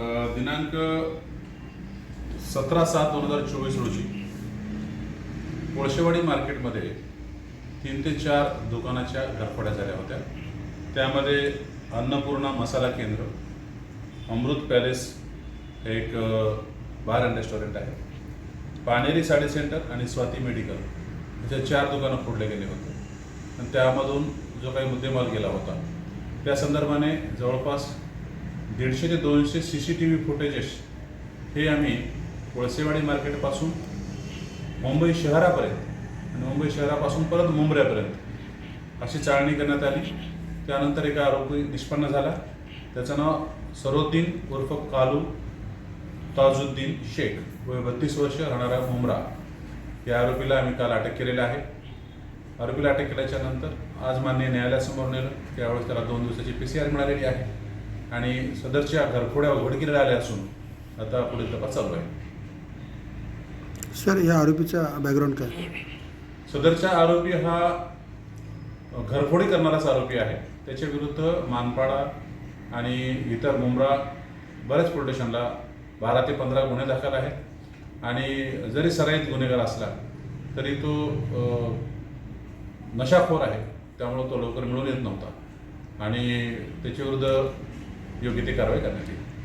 दिनांक सतरा सात दोन हजार चोवीस रोजी कोळशेवाडी मार्केटमध्ये तीन ते चार दुकानाच्या घरफड्या झाल्या होत्या. त्यामध्ये अन्नपूर्णा मसाला केंद्र अमृत पॅलेस एक बार अँड रेस्टॉरंट आहे. पानेरी साडी सेंटर आणि स्वाती मेडिकल अशा चार दुकानं फोडले गेले होते. आणि त्यामधून जो काही मुद्देमाल गेला होता त्या संदर्भाने जवळपास दीडशे ते दोनशे C C T V footages हे आम्ही कोळसेवाडी मार्केटपासून मुंबई शहरापर्यंत आणि मुंबई शहरापासून परत मुंबऱ्यापर्यंत अशी चाळणी करण्यात आली. त्यानंतर एका आरोपी निष्पन्न झाला. त्याचं नाव सरोद्दीन उर्फ कालू ताजुद्दीन शेख. वय बत्तीस वर्ष राहणारा मुमरा या आरोपीला आम्ही काल अटक केलेलं आहे. आरोपीला अटक केल्याच्यानंतर आज मान्य न्यायालयासमोर नेलं. त्यावेळेस त्याला दोन दिवसाची पी सी आर मिळालेली आहे. आणि सदरच्या घरफोड्या उघडकीला आल्या असून आता पुढील तपास चालू आहे. सर या आरोपीचा बॅकग्राऊंड काय? सदरचा आरोपी हा घरफोडी करणाराच आरोपी आहे. त्याच्या विरुद्ध मानपाडा आणि इतर मुंब्रा बऱ्याच पोलीस स्टेशनला बारा ते पंधरा गुन्हे दाखल आहेत. आणि जरी सराईत गुन्हेगार असला तरी तो नशाखोर आहे. त्यामुळं तो लवकर मिळून येत नव्हता. आणि त्याच्याविरुद्ध योग्य ती कारवाई करण्यात येईल